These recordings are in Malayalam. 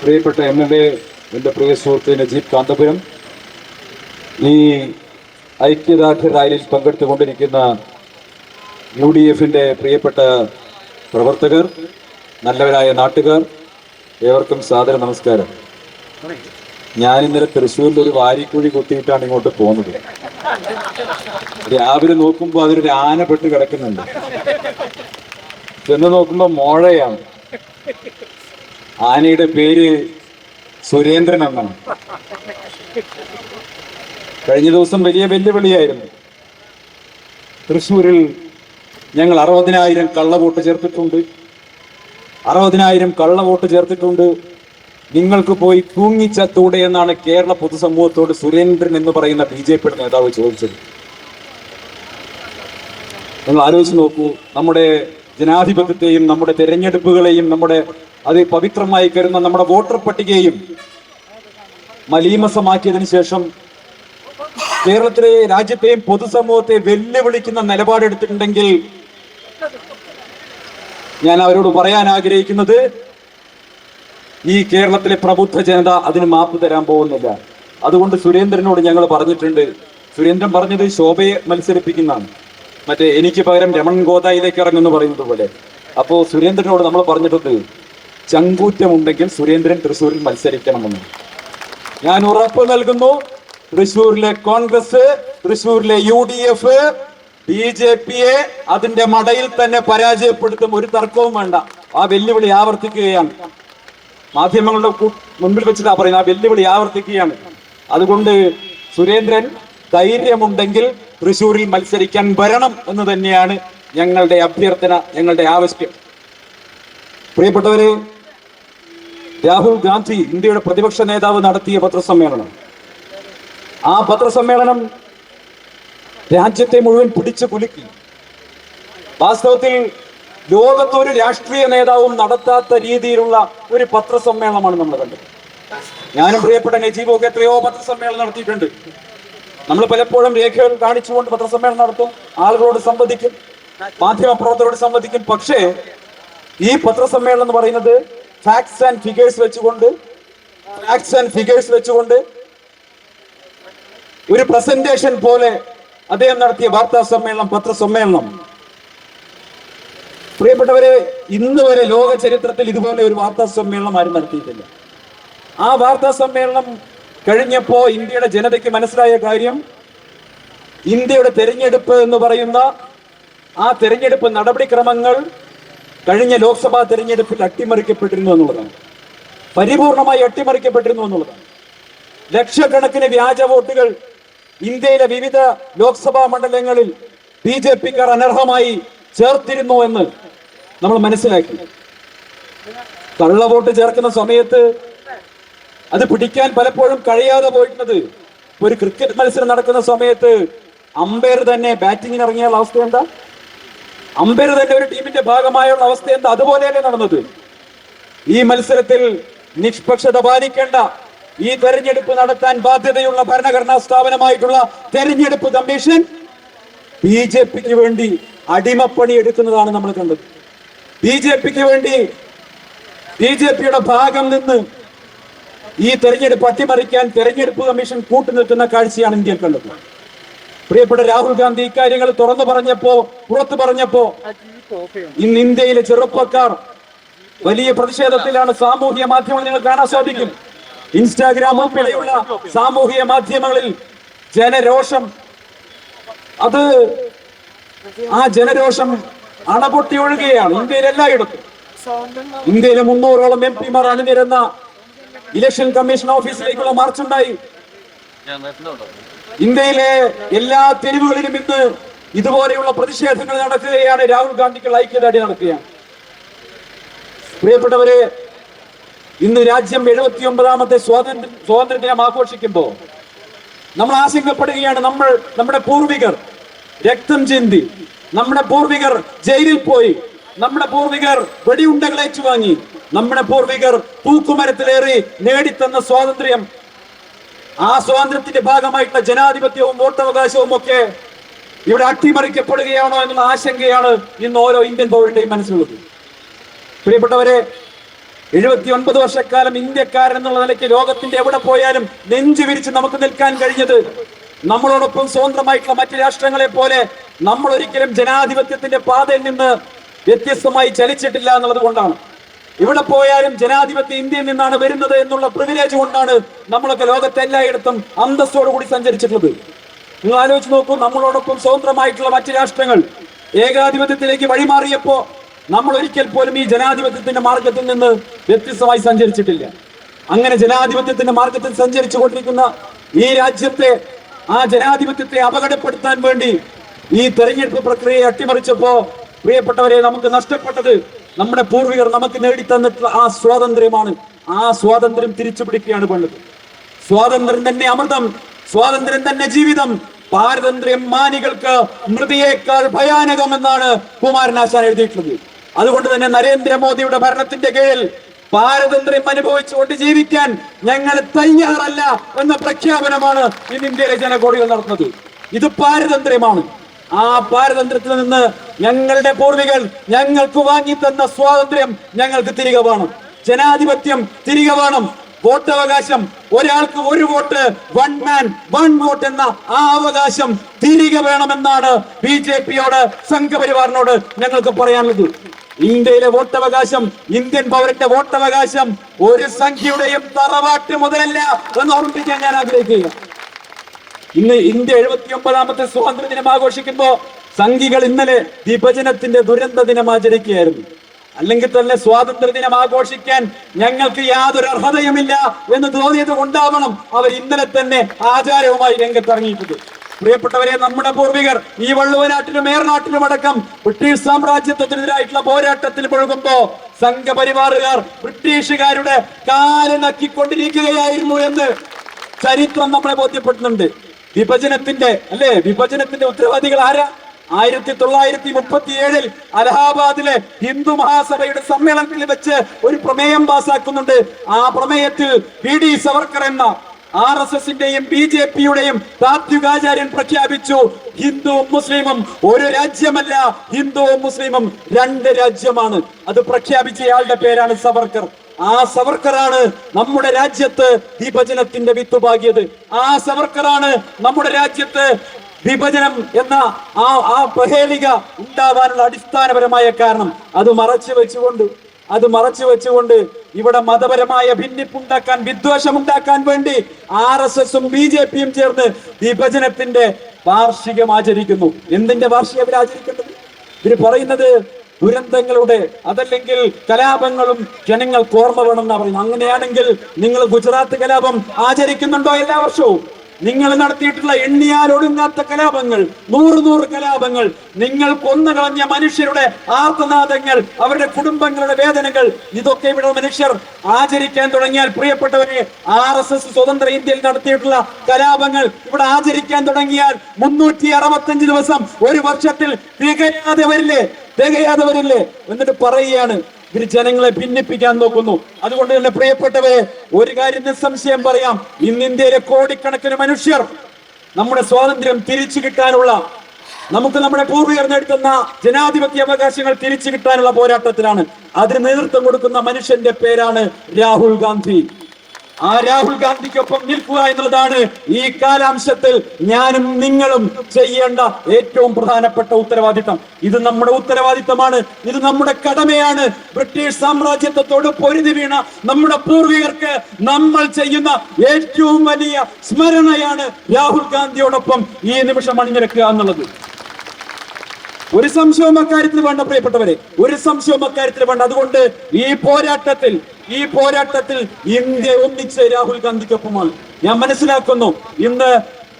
പ്രിയപ്പെട്ട എം എൽ എ എന്റെ പ്രിയ സുഹൃത്ത് നജീബ് കാന്തപുരം. ഈ ഐക്യദാർഢ്യ റാലിയിൽ പങ്കെടുത്തുകൊണ്ടിരിക്കുന്ന യു ഡി എഫിന്റെ പ്രിയപ്പെട്ട പ്രവർത്തകർ നല്ലവരായ നാട്ടുകാർ ഏവർക്കും സാദര നമസ്കാരം. ഞാൻ ഇന്നലെ തൃശ്ശൂരിൽ ഒരു വാരിക്കുഴി കുത്തിയിട്ടാണ് ഇങ്ങോട്ട് പോകുന്നത്. രാവിലെ നോക്കുമ്പോൾ അതിലൊരു ആന പെട്ട് കിടക്കുന്നുണ്ട്. ചെന്ന് നോക്കുമ്പോൾ മോഴയാണ്. ആനയുടെ പേര് സുരേന്ദ്രൻ എന്നാണ്. കഴിഞ്ഞ ദിവസം വലിയ വെല്ലുവിളിയായിരുന്നു. തൃശ്ശൂരിൽ ഞങ്ങൾ അറുപതിനായിരം കള്ളവോട്ട് ചേർത്തിട്ടുണ്ട്. അറുപതിനായിരം കള്ളവോട്ട് ചേർത്തിട്ടുണ്ട്. നിങ്ങൾക്ക് പോയി തൂങ്ങിച്ചത്തൂടെ എന്നാണ് കേരള പൊതുസമൂഹത്തോട് സുരേന്ദ്രൻ എന്ന് പറയുന്ന ബി ജെ പിയുടെ നേതാവ് ചോദിച്ചത്. നിങ്ങൾ ആലോചിച്ച് നോക്കൂ നമ്മുടെ ജനാധിപത്യത്തെയും നമ്മുടെ തെരഞ്ഞെടുപ്പുകളെയും നമ്മുടെ അത് പവിത്രമായി കരുതുന്ന നമ്മുടെ വോട്ടർ പട്ടികയും മലീമസമാക്കിയതിന് ശേഷം കേരളത്തിലെ രാജ്യത്തെയും പൊതുസമൂഹത്തെ വെല്ലുവിളിക്കുന്ന നിലപാടെടുത്തിട്ടുണ്ടെങ്കിൽ ഞാൻ അവരോട് പറയാൻ ആഗ്രഹിക്കുന്നത് ഈ കേരളത്തിലെ പ്രബുദ്ധ ജനത അതിന് മാപ്പ് തരാൻ പോകുന്നില്ല. അതുകൊണ്ട് സുരേന്ദ്രനോട് ഞങ്ങൾ പറഞ്ഞിട്ടുണ്ട്. സുരേന്ദ്രൻ പറഞ്ഞത് ശോഭയെ മത്സരിപ്പിക്കുന്നതാണ്. മറ്റേ എനിക്ക് പകരം രമൺ ഗോദായിലേക്ക് ഇറങ്ങുന്നു പറയുന്നത് പോലെ. അപ്പോൾ സുരേന്ദ്രനോട് നമ്മൾ പറഞ്ഞിട്ടുണ്ട് ചങ്കൂറ്റമുണ്ടെങ്കിൽ സുരേന്ദ്രൻ തൃശ്ശൂരിൽ മത്സരിക്കണമെന്ന്. ഞാൻ ഉറപ്പ് നൽകുന്നു തൃശ്ശൂരിലെ കോൺഗ്രസ് തൃശ്ശൂരിലെ U D F B J പിയെ അതിന്റെ മടയിൽ തന്നെ പരാജയപ്പെടുത്തും ഒരു തർക്കവും വേണ്ട. ആ വെല്ലുവിളി ആവർത്തിക്കുകയാണ്. മാധ്യമങ്ങളുടെ മുൻപിൽ വെച്ചിട്ടാ പറയുന്നത് ആ വെല്ലുവിളി ആവർത്തിക്കുകയാണ്. അതുകൊണ്ട് സുരേന്ദ്രൻ ധൈര്യമുണ്ടെങ്കിൽ തൃശ്ശൂരിൽ മത്സരിക്കാൻ വരണം എന്ന് തന്നെയാണ് ഞങ്ങളുടെ അഭ്യർത്ഥന ഞങ്ങളുടെ ആവശ്യം. പ്രിയപ്പെട്ടവരെ രാഹുൽ ഗാന്ധി ഇന്ത്യയുടെ പ്രതിപക്ഷ നേതാവ് നടത്തിയ പത്രസമ്മേളനം. ആ പത്രസമ്മേളനം രാജ്യത്തെ മുഴുവൻ പിടിച്ചു കുലുക്കി. വാസ്തവത്തിൽ ലോകത്തൊരു രാഷ്ട്രീയ നേതാവും നടത്താത്ത രീതിയിലുള്ള ഒരു പത്രസമ്മേളനമാണ് നമ്മൾ കണ്ടത്. ഞാനും പ്രിയപ്പെട്ട നജീബും ഒക്കെ എത്രയോ പത്രസമ്മേളനം നടത്തിയിട്ടുണ്ട്. നമ്മൾ പലപ്പോഴും രേഖകൾ കാണിച്ചുകൊണ്ട് പത്രസമ്മേളനം നടത്തും. ആളുകളോട് സംവദിക്കും മാധ്യമ പ്രവർത്തകരോട് സംവദിക്കും. പക്ഷേ ഈ പത്രസമ്മേളനം എന്ന് പറയുന്നത് ഫാക്ട്സ് ആൻഡ് ഫിഗേഴ്സ് വെച്ചുകൊണ്ട് ഫാക്ട്സ് ആൻഡ് ഫിഗേഴ്സ് വെച്ചുകൊണ്ട് ഒരു പ്രസന്റേഷൻ പോലെ അദ്ദേഹം നടത്തിയ വാർത്താ സമ്മേളനം പത്രസമ്മേളനം. പ്രിയപ്പെട്ടവരെ ഇന്ന് വരെ ലോക ചരിത്രത്തിൽ ഇതുപോലെ ഒരു വാർത്താ സമ്മേളനം ആരും നടത്തിയിട്ടില്ല. ആ വാർത്താ സമ്മേളനം കഴിഞ്ഞപ്പോ ഇന്ത്യയുടെ ജനതയ്ക്ക് മനസ്സിലായ കാര്യം ഇന്ത്യയുടെ തെരഞ്ഞെടുപ്പ് എന്ന് പറയുന്ന ആ തെരഞ്ഞെടുപ്പ് നടപടിക്രമങ്ങൾ കഴിഞ്ഞ ലോക്സഭാ തെരഞ്ഞെടുപ്പിൽ അട്ടിമറിക്കപ്പെട്ടിരുന്നു എന്നുള്ളതാണ്. പരിപൂർണമായി അട്ടിമറിക്കപ്പെട്ടിരുന്നു എന്നുള്ളതാണ്. ലക്ഷക്കണക്കിന് വ്യാജ വോട്ടുകൾ ഇന്ത്യയിലെ വിവിധ ലോക്സഭാ മണ്ഡലങ്ങളിൽ ബി ജെ പിക്കാർ അനർഹമായി ചേർത്തിരുന്നു എന്ന് നമ്മൾ മനസ്സിലാക്കി. കള്ളവോട്ട് ചേർക്കുന്ന സമയത്ത് അത് പിടിക്കാൻ പലപ്പോഴും കഴിയാതെ പോയിട്ടുള്ളത് ഒരു ക്രിക്കറ്റ് മത്സരം നടക്കുന്ന സമയത്ത് അമ്പയർ തന്നെ ബാറ്റിങ്ങിന് ഇറങ്ങിയ അവസ്ഥ എന്താ? അമ്പയർ തന്നെ ഒരു ടീമിന്റെ ഭാഗമായുള്ള അവസ്ഥ എന്താ? അതുപോലെയല്ലേ നടന്നത്. ഈ മത്സരത്തിൽ നിഷ്പക്ഷത പാലിക്കേണ്ട ഈ തെരഞ്ഞെടുപ്പ് നടത്താൻ ബാധ്യതയുള്ള ഭരണഘടനാ സ്ഥാപനമായിട്ടുള്ള തെരഞ്ഞെടുപ്പ് കമ്മീഷൻ ബി ജെ പിക്ക് വേണ്ടി അടിമപ്പണി എടുക്കുന്നതാണ് നമ്മൾ കണ്ടത്. ബി ജെ പിക്ക് വേണ്ടി ബി ജെ പിയുടെ ഭാഗം നിന്ന് ഈ തെരഞ്ഞെടുപ്പ് അട്ടിമറിക്കാൻ തെരഞ്ഞെടുപ്പ് കമ്മീഷൻ കൂട്ടുനിൽക്കുന്ന കാഴ്ചയാണ് ഇന്ത്യയിൽ കണ്ടത്. പ്രിയപ്പെട്ട രാഹുൽ ഗാന്ധി ഇക്കാര്യങ്ങൾ തുറന്നു പറഞ്ഞപ്പോ പുറത്തു പറഞ്ഞപ്പോ ഇന്ന് ഇന്ത്യയിലെ ചെറുപ്പക്കാർ വലിയ പ്രതിഷേധത്തിലാണ് സാമൂഹിക മാധ്യമങ്ങൾ നിങ്ങൾ കാണാൻ സാധിക്കും. ഇൻസ്റ്റാഗ്രാം ഉൾപ്പെടെയുള്ള സാമൂഹിക മാധ്യമങ്ങളിൽ ജനരോഷം അത് ആ ജനരോഷം അണപൊട്ടി ഒഴുകുകയാണ് ഇന്ത്യയിൽ എല്ലായിടത്തും. ഇന്ത്യയിലെ മുന്നൂറോളം എം പിമാർ അണിനിരുന്ന ഇലക്ഷൻ കമ്മീഷൻ ഓഫീസിലേക്കുള്ള മാർച്ച് ഉണ്ടായി ഇന്ത്യയിലെ എല്ലാ തെരുവുകളിലും ഇന്ന് ഇതുപോലെയുള്ള പ്രതിഷേധങ്ങൾ നടക്കുകയാണ്. രാഹുൽ ഗാന്ധിക്കുള്ള ഐക്യദാർഢ്യം നടക്കുകയാണ്. പ്രിയപ്പെട്ടവരെ ഇന്ന് രാജ്യം എഴുപത്തി ഒമ്പതാമത്തെ സ്വാതന്ത്ര്യ സ്വാതന്ത്ര്യ ദിനം ആഘോഷിക്കുമ്പോൾ നമ്മൾ ആശങ്കപ്പെടുകയാണ്. നമ്മൾ നമ്മുടെ പൂർവികർ രക്തം ചിന്തി. നമ്മുടെ പൂർവികർ ജയിലിൽ പോയി. നമ്മുടെ പൂർവികർ വെടിയുണ്ടകൾ വാങ്ങി നമ്മുടെ പൂർവികർ തൂക്കുമരത്തിലേറി നേടിത്തന്ന സ്വാതന്ത്ര്യം ആ സ്വാതന്ത്ര്യത്തിന്റെ ഭാഗമായിട്ടുള്ള ജനാധിപത്യവും വോട്ടവകാശവും ഒക്കെ ഇവിടെ അട്ടിമറിക്കപ്പെടുകയാണോ എന്നുള്ള ആശങ്കയാണ് ഇന്ന് ഓരോ ഇന്ത്യൻ പൗരന്റെയും മനസ്സിലുള്ളത്. പ്രിയപ്പെട്ടവരെ എഴുപത്തി ഒൻപത് വർഷക്കാലം ഇന്ത്യക്കാരൻ എന്നുള്ള നിലയ്ക്ക് ലോകത്തിന്റെ എവിടെ പോയാലും നെഞ്ചു വിരിച്ച് നമുക്ക് നിൽക്കാൻ കഴിഞ്ഞത് നമ്മളോടൊപ്പം സ്വതന്ത്രമായിട്ടുള്ള മറ്റു രാഷ്ട്രങ്ങളെ പോലെ നമ്മൾ ഒരിക്കലും ജനാധിപത്യത്തിന്റെ പാതയിൽ നിന്ന് വ്യത്യസ്തമായി ചലിച്ചിട്ടില്ല എന്നുള്ളത് കൊണ്ടാണ്. ഇവിടെ പോയാലും ജനാധിപത്യ ഇന്ത്യയിൽ നിന്നാണ് വരുന്നത് എന്നുള്ള പ്രിവിലേജ് കൊണ്ടാണ് നമ്മളൊക്കെ ലോകത്തെ എല്ലായിടത്തും അന്തസ്സോടു കൂടി സഞ്ചരിച്ചിട്ടുള്ളത്. നിങ്ങൾ ആലോചിച്ച് നോക്കൂ നമ്മളോടൊപ്പം സ്വതന്ത്രമായിട്ടുള്ള മറ്റ് രാഷ്ട്രങ്ങൾ ഏകാധിപത്യത്തിലേക്ക് വഴിമാറിയപ്പോ നമ്മൾ ഒരിക്കൽ പോലും ഈ ജനാധിപത്യത്തിന്റെ മാർഗത്തിൽ നിന്ന് വ്യത്യസ്തമായി സഞ്ചരിച്ചിട്ടില്ല. അങ്ങനെ ജനാധിപത്യത്തിന്റെ മാർഗത്തിൽ സഞ്ചരിച്ചു കൊണ്ടിരിക്കുന്ന ഈ രാജ്യത്തെ ആ ജനാധിപത്യത്തെ അപകടപ്പെടുത്താൻ വേണ്ടി ഈ തെരഞ്ഞെടുപ്പ് പ്രക്രിയയെ അട്ടിമറിച്ചപ്പോ പ്രിയപ്പെട്ടവരെ നമുക്ക് നഷ്ടപ്പെട്ടത് നമ്മുടെ പൂർവികർ നമുക്ക് നേടിത്തന്നിട്ടുള്ള ആ സ്വാതന്ത്ര്യമാണ്. ആ സ്വാതന്ത്ര്യം തിരിച്ചു പിടിക്കുകയാണ് വേണ്ടത് സ്വാതന്ത്ര്യം തന്നെ അമൃതം സ്വാതന്ത്ര്യം തന്നെ ജീവിതം. പാരതന്ത്ര്യം മാനികൾക്ക് മൃതിയേക്കാൾ ഭയാനകമെന്നാണ് കുമാരനാശാൻ എഴുതിയിട്ടുള്ളത്. അതുകൊണ്ട് തന്നെ നരേന്ദ്രമോദിയുടെ ഭരണത്തിന്റെ കീഴിൽ പാരതന്ത്ര്യം അനുഭവിച്ചുകൊണ്ട് ജീവിക്കാൻ ഞങ്ങൾ തയ്യാറല്ല എന്ന പ്രഖ്യാപനമാണ് ഇന്ന് ഇന്ത്യയിലെ ജനകോടികൾ നടത്തുന്നത്. ഇത് പാരതന്ത്ര്യമാണ്. ആ പാരതന്ത്ര്യത്തിൽ നിന്ന് ഞങ്ങളുടെ പൂർവികൾ ഞങ്ങൾക്ക് വാങ്ങി തന്ന സ്വാതന്ത്ര്യം ഞങ്ങൾക്ക് തിരികെ വേണം. ജനാധിപത്യം തിരികെ വേണം. വോട്ടവകാശം ഒരാൾക്ക് ഒരു vote one man one vote എന്ന ആ അവകാശം തിരികെ വേണമെന്നാണ് ബി ജെ പിയോട് സംഘപരിവാറിനോട് ഞങ്ങൾക്ക് പറയാനുള്ളത്. ഇന്ത്യയിലെ വോട്ടവകാശം ഇന്ത്യൻ പൗരന്റെ വോട്ടവകാശം ഒരു സംഖ്യയുടെയും തറവാട്ട് മുതലല്ല എന്ന് ഓർമ്മിപ്പിക്കാൻ ഞാൻ ആഗ്രഹിക്കുക ഇന്ന് ഇന്ത്യ എഴുപത്തി ഒമ്പതാമത്തെ സ്വാതന്ത്ര്യ ദിനം ആഘോഷിക്കുമ്പോ സംഘികൾ ഇന്നലെ വിഭജനത്തിന്റെ ദുരന്ത ദിനം ആചരിക്കുകയായിരുന്നു. അല്ലെങ്കിൽ തന്നെ സ്വാതന്ത്ര്യ ദിനം ആഘോഷിക്കാൻ ഞങ്ങൾക്ക് യാതൊരു അർഹതയുമില്ല എന്ന് തോന്നിയത് കൊണ്ടാവണം അവർ ഇന്നലെ തന്നെ ആചാരവുമായി രംഗത്തിറങ്ങിയിട്ടത് പ്രിയപ്പെട്ടവരെ നമ്മുടെ പൂർവികർ ഈ വള്ളുവനാട്ടിലും ഏറനാട്ടിലും അടക്കം ബ്രിട്ടീഷ് സാമ്രാജ്യത്വത്തിനെതിരായിട്ടുള്ള പോരാട്ടത്തിൽ മുഴുകുമ്പോ സംഘപരിവാറുകാർ ബ്രിട്ടീഷുകാരുടെ കാൽ നക്കിക്കൊണ്ടിരിക്കുകയായിരുന്നു എന്ന് ചരിത്രം നമ്മളെ ബോധ്യപ്പെടുന്നുണ്ട് വിഭജനത്തിന്റെ അല്ലെ? വിഭജനത്തിന്റെ ഉത്തരവാദികൾ ആരാ? ആയിരത്തി തൊള്ളായിരത്തി മുപ്പത്തി ഏഴിൽ അലഹാബാദിലെ ഹിന്ദു മഹാസഭയുടെ സമ്മേളനത്തിൽ വെച്ച് ഒരു പ്രമേയം പാസാക്കുന്നുണ്ട്. ആ പ്രമേയത്തിൽ പി ഡി സവർക്കർ എന്ന ആർ എസ് എസിന്റെയും ബി ജെ പിയുടെയും താത്വികാചാര്യൻ പ്രഖ്യാപിച്ചു ഹിന്ദുവും മുസ്ലിമും ഒരു രാജ്യമല്ല ഹിന്ദുവും മുസ്ലിമും രണ്ട് രാജ്യമാണ്. അത് പ്രഖ്യാപിച്ചയാളുടെ പേരാണ് സവർക്കർ. ആ സവർക്കറാണ് നമ്മുടെ രാജ്യത്ത് വിഭജനത്തിന്റെ വിത്ത് പാകിയത് ആ സവർക്കറാണ് നമ്മുടെ രാജ്യത്ത് വിഭജനം എന്ന ആ ആ പ്രഹേളിക ഉണ്ടാവാനുള്ള അടിസ്ഥാനപരമായ കാരണം. അത് മറച്ചു വെച്ചുകൊണ്ട് അത് മറച്ചു വെച്ചുകൊണ്ട് ഇവിടെ മതപരമായ ഭിന്നിപ്പുണ്ടാക്കാൻ വിദ്വേഷമുണ്ടാക്കാൻ വേണ്ടി ആർ എസ് എസും ബി ജെ പിയും ചേർന്ന് വിഭജനത്തിന്റെ വാർഷികം ആചരിക്കുന്നു. എന്തിന്റെ വാർഷികം അവർ ആചരിക്കേണ്ടത്? ഇവർ പറയുന്നത് ദുരന്തങ്ങളുടെ അതല്ലെങ്കിൽ കലാപങ്ങളും ജനങ്ങൾക്ക് ഓർമ്മ വേണമെന്നാണ് പറയുന്നത് അങ്ങനെയാണെങ്കിൽ നിങ്ങൾ ഗുജറാത്ത് കലാപം ആചരിക്കുന്നുണ്ടോ എല്ലാ വർഷവും? നിങ്ങൾ നടത്തിയിട്ടുള്ള എണ്ണിയാൽ ഒടുങ്ങാത്ത കലാപങ്ങൾ നൂറ് നൂറ് കലാപങ്ങൾ നിങ്ങൾ കൊന്നു കളഞ്ഞ മനുഷ്യരുടെ ആർത്തനാദങ്ങൾ അവരുടെ കുടുംബങ്ങളുടെ വേദനകൾ ഇതൊക്കെ ഇവിടെ മനുഷ്യർ ആചരിക്കാൻ തുടങ്ങിയാൽ പ്രിയപ്പെട്ടവരെ ആർ എസ് എസ് സ്വതന്ത്ര ഇന്ത്യയിൽ നടത്തിയിട്ടുള്ള കലാപങ്ങൾ ഇവിടെ ആചരിക്കാൻ തുടങ്ങിയാൽ മുന്നൂറ്റി അറുപത്തഞ്ച് ദിവസം ഒരു വർഷത്തിൽ തികയാതെ വരില്ലേ? തികയാതെ വരില്ലേ? എന്നിട്ട് പറയുകയാണ് ജനങ്ങളെ ഭിന്നിപ്പിക്കാൻ നോക്കുന്നു. അതുകൊണ്ട് തന്നെ പ്രിയപ്പെട്ടവരെ ഒരു കാര്യം നിസ്സംശയം പറയാം. ഇന്ന് ഇന്ത്യയിലെ കോടിക്കണക്കിന് മനുഷ്യർ നമ്മുടെ സ്വാതന്ത്ര്യം തിരിച്ചു കിട്ടാനുള്ള നമുക്ക് നമ്മുടെ പൂർവികർ നേടുന്ന ജനാധിപത്യ അവകാശങ്ങൾ തിരിച്ചു കിട്ടാനുള്ള പോരാട്ടത്തിലാണ്. അതിന് നേതൃത്വം കൊടുക്കുന്ന മനുഷ്യന്റെ പേരാണ് രാഹുൽ ഗാന്ധി. ആ രാഹുൽ ഗാന്ധിക്കൊപ്പം നിൽക്കുക എന്നുള്ളതാണ് ഈ കാലാംശത്തിൽ ഞാനും നിങ്ങളും ചെയ്യേണ്ട ഏറ്റവും പ്രധാനപ്പെട്ട ഉത്തരവാദിത്തം. ഇത് നമ്മുടെ ഉത്തരവാദിത്തമാണ്. ഇത് നമ്മുടെ കടമയാണ്. ബ്രിട്ടീഷ് സാമ്രാജ്യത്വത്തോട് പൊരുതി വീണ നമ്മുടെ പൂർവികർക്ക് നമ്മൾ ചെയ്യുന്ന ഏറ്റവും വലിയ സ്മരണയാണ് രാഹുൽ ഗാന്ധിയോടൊപ്പം ഈ നിമിഷം അണിഞ്ഞിരക്കുക എന്നുള്ളത്. ഒരു സംശയവും അക്കാര്യത്തിൽ വേണ്ട പ്രിയപ്പെട്ടവരെ. ഒരു സംശയവും അക്കാര്യത്തിൽ വേണ്ട. അതുകൊണ്ട് ഈ പോരാട്ടത്തിൽ ഈ പോരാട്ടത്തിൽ ഇന്ത്യ ഒന്നിച്ച് രാഹുൽ ഗാന്ധിക്കൊപ്പമാണ്. ഞാൻ മനസ്സിലാക്കുന്നു ഇന്ന്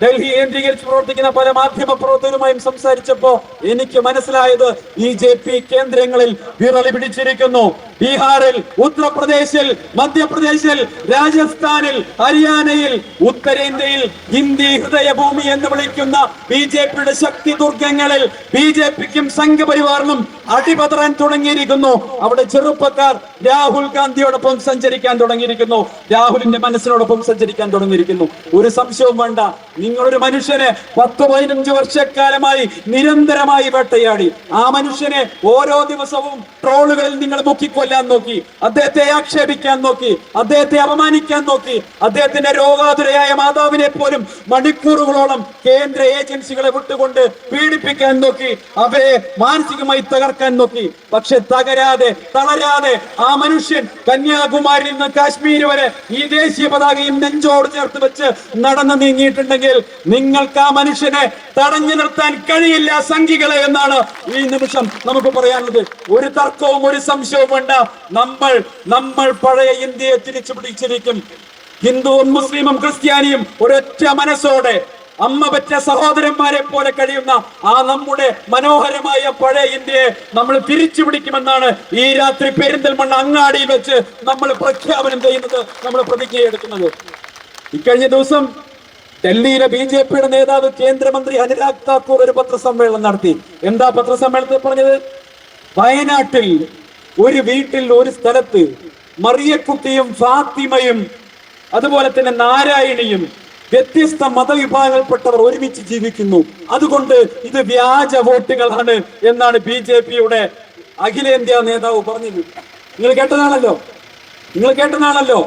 ഡൽഹി കേന്ദ്രീകരിച്ച് പ്രവർത്തിക്കുന്ന പല മാധ്യമ പ്രവർത്തകരുമായും സംസാരിച്ചപ്പോ എനിക്ക് മനസ്സിലായത് ബി ജെ പി കേന്ദ്രങ്ങളിൽ വിറളി പിടിച്ചിരിക്കുന്നു. ബീഹാറിൽ ഉത്തർപ്രദേശിൽ മധ്യപ്രദേശിൽ രാജസ്ഥാനിൽ ഹരിയാനയിൽ ഉത്തരേന്ത്യയിൽ ഹിന്ദി ഹൃദയഭൂമി എന്ന് വിളിക്കുന്ന ബി ജെ പിയുടെ ശക്തി ദുർഗങ്ങളിൽ ബി ജെ പിക്കും സംഘപരിവാറിനും അടിപതറാൻ തുടങ്ങിയിരിക്കുന്നു. അവിടെ ചെറുപ്പക്കാർ രാഹുൽ ഗാന്ധിയോടൊപ്പം സഞ്ചരിക്കാൻ തുടങ്ങിയിരിക്കുന്നു. രാഹുലിന്റെ മനസ്സിനോടൊപ്പം സഞ്ചരിക്കാൻ തുടങ്ങിയിരിക്കുന്നു. ഒരു സംശയവും വേണ്ട. നിങ്ങളൊരു മനുഷ്യനെ പത്ത് പതിനഞ്ച് വർഷക്കാലമായി നിരന്തരമായി വേട്ടയാടി. ആ മനുഷ്യനെ ഓരോ ദിവസവും ട്രോളുകളിൽ നിങ്ങൾ മുക്കിക്കൊല്ലുന്നു കൊല്ലാൻ നോക്കി. അദ്ദേഹത്തെ ആക്ഷേപിക്കാൻ നോക്കി. അദ്ദേഹത്തെ അപമാനിക്കാൻ നോക്കി. അദ്ദേഹത്തിന്റെ രോഗാതുരയായ മാതാവിനെ പോലും മണിക്കൂറുകളോളം കേന്ദ്ര ഏജൻസികളെ വിട്ടുകൊണ്ട് പീഡിപ്പിക്കാൻ നോക്കി. അവരെ മാനസികമായി തകർക്കാൻ നോക്കി. പക്ഷെ തകരാതെ തളരാതെ ആ മനുഷ്യൻ കന്യാകുമാരിയിൽ നിന്ന് കാശ്മീർ വരെ ഈ ദേശീയ പതാകയും നെഞ്ചോട് ചേർത്ത് വെച്ച് നടന്നു നീങ്ങിയിട്ടുണ്ടെങ്കിൽ നിങ്ങൾക്ക് ആ മനുഷ്യനെ തടഞ്ഞു നിർത്താൻ കഴിയില്ല സംഘികളെ എന്നാണ് ഈ നിമിഷം നമുക്ക് പറയാനുള്ളത്. ഒരു തർക്കവും ഒരു സംശയവും വേണ്ട നമ്മൾ നമ്മൾ പഴയ ഇന്ത്യയെ തിരിച്ചു പിടിച്ചിരിക്കും. ഹിന്ദുവും മുസ്ലിമും ക്രിസ്ത്യാനിയും ഒരൊറ്റ മനസ്സോടെ അമ്മ പറ്റ സഹോദരന്മാരെ പോലെ കഴിയുന്ന ആ നമ്മുടെ മനോഹരമായ പഴയ ഇന്ത്യയെ നമ്മൾ തിരിച്ചു പിടിക്കുമെന്നാണ് ഈ രാത്രി പെരിന്തൽമണ്ണ അങ്ങാടിയിൽ വെച്ച് നമ്മൾ പ്രഖ്യാപനം ചെയ്യുന്നത് നമ്മൾ പ്രതിജ്ഞ എടുക്കുന്നത്. ഇക്കഴിഞ്ഞ ദിവസം ഡൽഹിയിലെ ബി ജെ പിയുടെ നേതാവ് കേന്ദ്രമന്ത്രി അനുരാഗ് താക്കൂർ ഒരു പത്രസമ്മേളനം നടത്തി. എന്താ പത്രസമ്മേളനത്തിൽ പറഞ്ഞത്? വയനാട്ടിൽ ഒരു വീട്ടിൽ ഒരു സ്ഥലത്ത് മറിയക്കുട്ടിയും ഫാത്തിമയും അതുപോലെ തന്നെ നാരായണിയും വ്യത്യസ്ത മതവിഭാഗങ്ങൾപ്പെട്ടവർ ഒരുമിച്ച് ജീവിക്കുന്നു. അതുകൊണ്ട് ഇത് വ്യാജ വോട്ടുകളാണ് എന്നാണ് ബി ജെ പിയുടെ അഖിലേന്ത്യാ നേതാവ് പറഞ്ഞത്. നിങ്ങൾ കേട്ടതാണല്ലോ നിങ്ങൾ കേട്ടതാണല്ലോ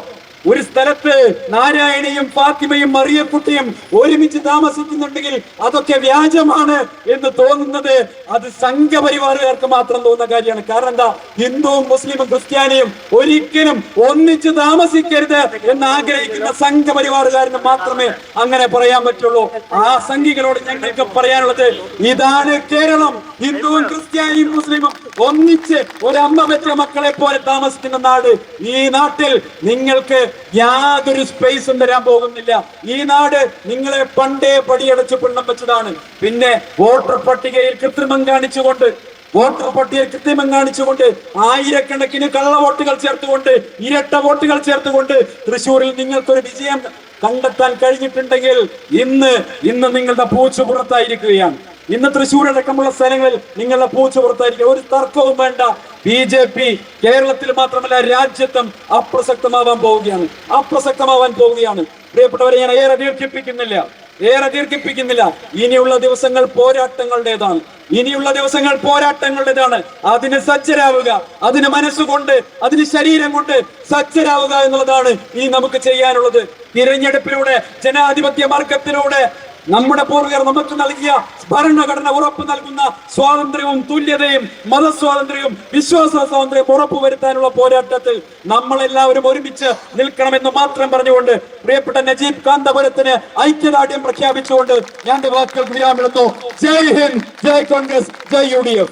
ഒരു സ്ഥലത്ത് നാരായണയും ഫാത്തിമയും മറിയക്കുട്ടിയും ഒരുമിച്ച് താമസിക്കുന്നുണ്ടെങ്കിൽ അതൊക്കെ വ്യാജമാണ് എന്ന് തോന്നുന്നത്. അത് സംഘപരിവാറുകാർക്ക് മാത്രം തോന്നുന്ന കാര്യമാണ്. കാരണം എന്താ? ഹിന്ദുവും മുസ്ലിമും ക്രിസ്ത്യാനിയും ഒരിക്കലും ഒന്നിച്ച് താമസിക്കരുത് എന്ന് ആഗ്രഹിക്കുന്ന സംഘപരിവാറുകാരന് മാത്രമേ അങ്ങനെ പറയാൻ പറ്റുള്ളൂ. ആ സംഘികളോട് ഞങ്ങൾക്ക് പറയാനുള്ളത് ഇതാണ് കേരളം. ഹിന്ദുവും ക്രിസ്ത്യാനിയും മുസ്ലിമും ഒന്നിച്ച് ഒരമ്മ പെറ്റ മക്കളെ പോലെ താമസിക്കുന്ന നാട്. ഈ നാട്ടിൽ നിങ്ങൾക്ക് യാതൊരു സ്പേസും തരാൻ പോകുന്നില്ല. ഈ നാട് നിങ്ങളെ പണ്ടേ പടിയടച്ച് പിണ്ണം വെച്ചതാണ്. പിന്നെ വോട്ടർ പട്ടികയിൽ കൃത്രിമം കാണിച്ചുകൊണ്ട് വോട്ടർ പട്ടികയിൽ കൃത്രിമം കാണിച്ചുകൊണ്ട് ആയിരക്കണക്കിന് കള്ള വോട്ടുകൾ ചേർത്തുകൊണ്ട് ഇരട്ട വോട്ടുകൾ ചേർത്തുകൊണ്ട് തൃശ്ശൂരിൽ നിങ്ങൾക്കൊരു വിജയം കണ്ടെത്താൻ കഴിഞ്ഞിട്ടുണ്ടെങ്കിൽ ഇന്ന് ഇന്ന് നിങ്ങളുടെ പൂച്ചു പുറത്തായിരിക്കുകയാണ്. ഇന്ന് തൃശ്ശൂർ അടക്കമുള്ള സ്ഥലങ്ങളിൽ നിങ്ങളുടെ പൂച്ച പുറത്തായിരിക്കും. ഒരു തർക്കവും വേണ്ട. ബി ജെ പി കേരളത്തിൽ മാത്രമല്ല രാജ്യത്തും അപ്രസക്തമാവാൻ പോവുകയാണ്. അപ്രസക്തമാവാൻ പോവുകയാണ്. പ്രിയപ്പെട്ടവരെ ഞാൻ ഏറെ ദീർഘിപ്പിക്കുന്നില്ല. ഏറെ ദീർഘിപ്പിക്കുന്നില്ല. ഇനിയുള്ള ദിവസങ്ങൾ പോരാട്ടങ്ങളുടേതാണ്. ഇനിയുള്ള ദിവസങ്ങൾ പോരാട്ടങ്ങളുടേതാണ്. അതിന് സജ്ജരാവുക. അതിന് മനസ്സുകൊണ്ട് അതിന് ശരീരം കൊണ്ട് സജ്ജരാവുക എന്നുള്ളതാണ് ഇനി നമുക്ക് ചെയ്യാനുള്ളത്. തിരഞ്ഞെടുപ്പിലൂടെ ജനാധിപത്യ മാർഗത്തിലൂടെ നമ്മുടെ പൂർവികർ നമുക്ക് നൽകിയ ഭരണഘടന ഉറപ്പ് നൽകുന്ന സ്വാതന്ത്ര്യവും തുല്യതയും മതസ്വാതന്ത്ര്യവും വിശ്വാസ സ്വാതന്ത്ര്യവും ഉറപ്പുവരുത്താനുള്ള പോരാട്ടത്തിൽ നമ്മളെല്ലാവരും ഒരുമിച്ച് നിൽക്കണമെന്ന് മാത്രം പറഞ്ഞുകൊണ്ട് പ്രിയപ്പെട്ട നജീബ് കാന്തപുരത്തിന് ഐക്യദാർഢ്യം പ്രഖ്യാപിച്ചുകൊണ്ട് ഞാൻ വാക്കുകൾ വിരാമിടുന്നു. ജയ് ഹിന്ദ് ജയ് കോൺഗ്രസ് ജയ് യു ഡി എഫ്.